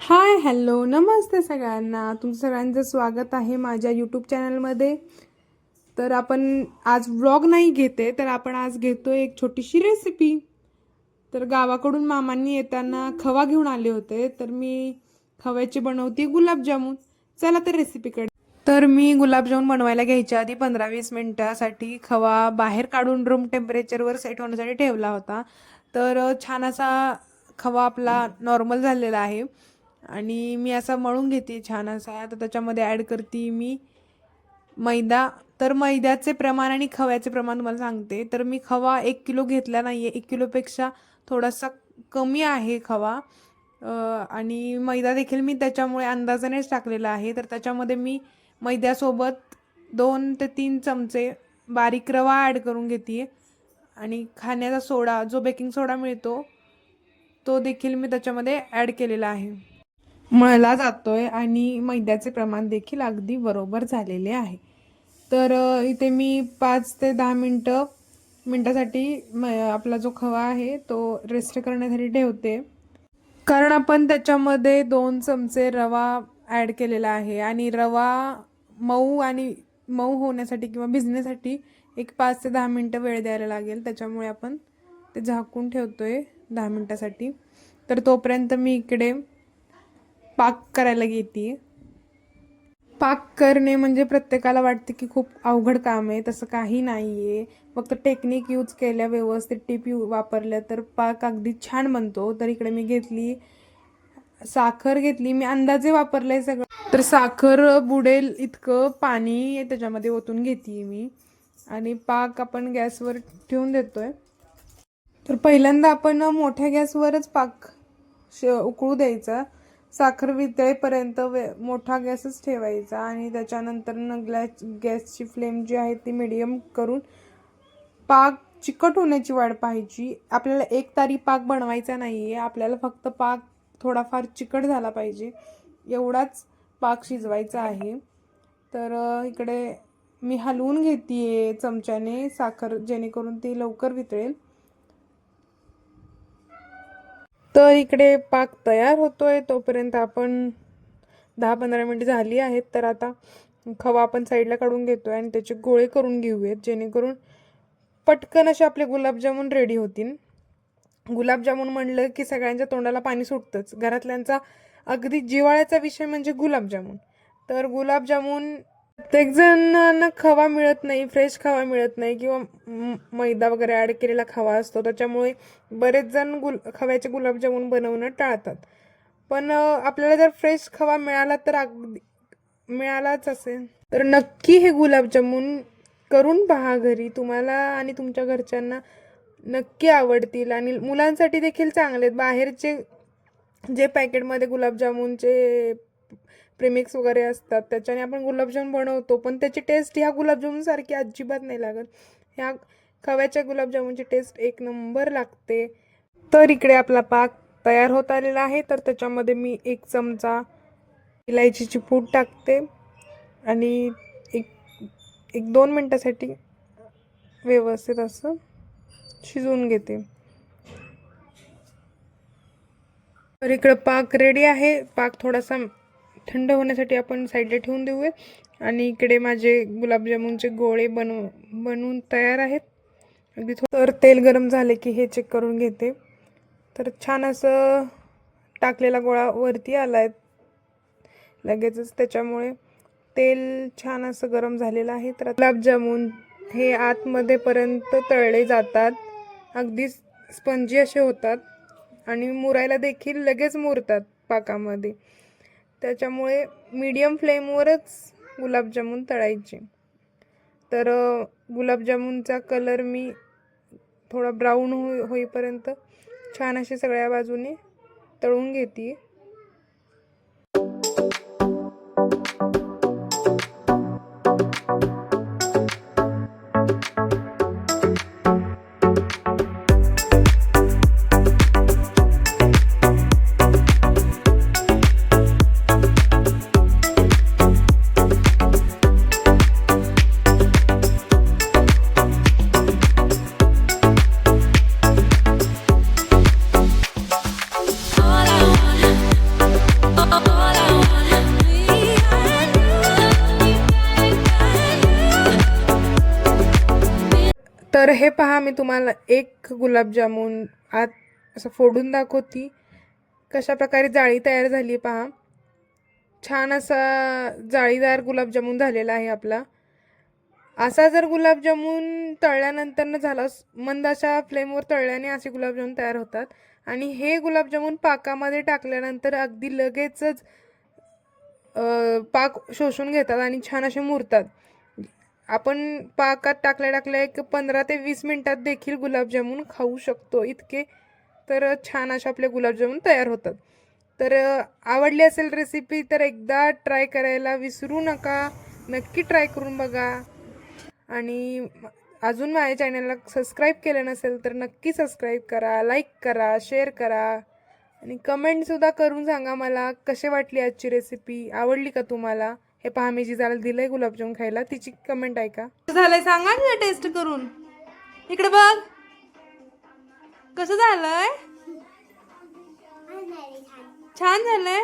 Hi hello नमस्ते सगळ्यांना. तुमचं सगळ्यांचं स्वागत आहे माझ्या यूट्यूब चॅनलमध्ये तर आपण आज व्लॉग नाही घेते तर आपण आज घेतो एक छोटीशी रेसिपी तर गावाकडून मामांनी येताना खवा घेऊन आले होते तर मी खव्याची बनवते गुलाबजामून. चला तर रेसिपीकडे तर मी गुलाबजामून बनवायला घ्यायच्या आधी पंधरा वीस मिनटासाठी खवा बाहेर काढून रूम टेम्परेचरवर सेट होण्यासाठी ठेवला होता. तर छान असा खवा आपला नॉर्मल झालेला आहे. आणि मी असा मळून घेते छान असा. आता त्याच्यामध्ये ॲड करते मी मैदा. तर मैद्याचे प्रमाण आणि खव्याचे प्रमाण तुम्हाला सांगते. तर मी खवा एक किलो घेतला नाही आहे एक किलोपेक्षा थोडासा कमी आहे खवा. आणि मैदा देखील मी त्याच्यामुळे अंदाजानेच टाकलेला आहे. तर त्याच्यामध्ये मी मैद्यासोबत दोन ते तीन चमचे बारीक रवा ॲड करून घेते. आणि खाण्याचा सोडा जो बेकिंग सोडा मिळतो तो देखील मी त्याच्यामध्ये ॲड केलेला आहे. मळला जातोय आणि मैद्याचे प्रमाण देखील अगदी बरोबर झालेले आहे. तर इथे मी पाच ते दहा मिनटं मिनटासाठी म आपला जो खवा आहे तो रेस्ट करण्यासाठी ठेवते. कारण आपण त्याच्यामध्ये दोन चमचे रवा ॲड केलेला आहे आणि रवा मऊ आणि मऊ होण्यासाठी किंवा भिजण्यासाठी एक पाच ते दहा मिनटं वेळ द्यायला लागेल. त्याच्यामुळे आपण ते झाकून ठेवतो आहे दहा मिनटासाठी. तर तोपर्यंत मी इकडे पाक करायला घेते. पाक करणे म्हणजे प्रत्येकाला वाटते की खूप अवघड काम आहे तसं काही नाही आहे फक्त टेक्निक यूज केल्या व्यवस्थित टीप यू वापरल्या तर पाक अगदी छान बनतो. तर इकडे मी घेतली साखर घेतली. मी अंदाजे वापरलंय सगळं. तर साखर बुडेल इतकं पाणी त्याच्यामध्ये ओतून घेते मी. आणि पाक आपण गॅसवर ठेवून देतोय. तर पहिल्यांदा आपण मोठ्या गॅसवरच पाक श उकळू द्यायचा. साखर वितळेपर्यंत वे मोठा गॅसच ठेवायचा आणि त्याच्यानंतर ग्लॅस गॅसची फ्लेम जी आहे ती मिडियम करून पाक चिकट होण्याची वाट पाहायची. आपल्याला एक तारी पाक बनवायचा नाही आहे आपल्याला फक्त पाक थोडाफार चिकट झाला पाहिजे. एवढाच पाक शिजवायचा आहे. तर इकडे मी हलवून घेते आहे चमच्याने साखर जेणेकरून ती लवकर वितळेल. तर इकडे पाक तयार होतोय. तोपर्यंत आपण दहा पंधरा मिनटं झाली आहेत तर आता खवा आपण साईडला काढून घेतोय आणि त्याचे गोळे करून घेऊयात जेणेकरून पटकन असे आपले गुलाबजामून रेडी होतील. गुलाबजामुन म्हणलं की सगळ्यांच्या तोंडाला पाणी सुटतंच. घरातल्यांचा अगदी जिव्हाळ्याचा विषय म्हणजे गुलाबजामुन. तर गुलाबजामून प्रत्येक जणांना खवा मिळत नाही फ्रेश खवा मिळत नाही किंवा मैदा वगैरे ॲड केलेला खवा असतो. त्याच्यामुळे बरेच जण गुल खव्याचे गुलाबजामुन बनवणं टाळतात. पण आपल्याला जर फ्रेश खवा मिळाला तर अगदी मिळालाच असेल. तर नक्की हे गुलाबजामुन करून पहा घरी. तुम्हाला आणि तुमच्या घरच्यांना नक्की आवडतील. आणि मुलांसाठी देखील चांगले आहेत. बाहेरचे जे पॅकेटमध्ये गुलाबजामुनचे प्रेमिक्स वगैरे असतात. त्याच्याने आपण गुलाबजाम बनवतो. पण त्याची टेस्ट ह्या गुलाबजामुनसारखी अजिबात नाही लागत. ह्या खव्याच्या गुलाबजामुनची टेस्ट एक नंबर लागते. तर इकडे आपला पाक तयार होत आलेला आहे. तर त्याच्यामध्ये मी एक चमचा इलायचीची पूड टाकते. आणि एक एक दोन मिनटासाठी व्यवस्थित असं शिजवून घेते. तर इकडं पाक रेडी आहे. पाक थोडासा थंड होण्यासाठी आपण साईडला ठेवून देऊयात आणि इकडे माझे गुलाबजामुनचे गोळे बनव बनवून तयार आहेत. अगदी तर तेल गरम झाले की हे चेक करून घेते. तर छान असं टाकलेला गोळा वरती आला आहे लगेचच त्याच्यामुळे तेल छान असं गरम झालेलं आहे. तर गुलाबजामुन हे आतमध्येपर्यंत तळले जातात. अगदी स्पंजी असे होतात. आणि मुरायला देखील लगेच मुरतात पाकामध्ये. त्याच्यामुळे मीडियम फ्लेमवरच गुलाबजामुन तळायचे. तर गुलाबजामुनचा कलर मी थोडा ब्राऊन हो होईपर्यंत छान असे सगळ्या बाजूने तळून घेते. हे पहा मी तुम्हाला एक गुलाबजामून आत असं फोडून दाखवती. कशा प्रकारे जाळी तयार झाली पहा. छान असा जाळीदार गुलाबजामून झालेला आहे आपला. असा जर गुलाबजामून तळल्यानंतर झाला मंद अशा फ्लेमवर तळल्याने असे गुलाबजामून तयार होतात. आणि हे गुलाबजामून पाकामध्ये टाकल्यानंतर अगदी लगेचच पाक शोषून घेतात आणि छान असे मुरतात. आपण पाकात टाकल्या टाकल्या एक पंधरा ते वीस मिनटात देखील गुलाबजामून खाऊ शकतो. इतके तर छान असे आपले गुलाबजामून तयार होतात. तर आवडली असेल रेसिपी तर एकदा ट्राय करायला विसरू नका. नक्की ट्राय करून बघा. आणि अजून माझ्या चॅनलला सबस्क्राईब केलं नसेल तर नक्की सबस्क्राईब करा लाईक करा शेअर करा. आणि कमेंटसुद्धा करून सांगा मला कसे वाटली आजची रेसिपी आवडली का तुम्हाला? हे पहा मी जिजाला दिलंय गुलाबजाम खायला तिची कमेंट ऐका. झालंय सांगा ना टेस्ट करून? इकडे बघ. कसं झालंय? छान झालंय?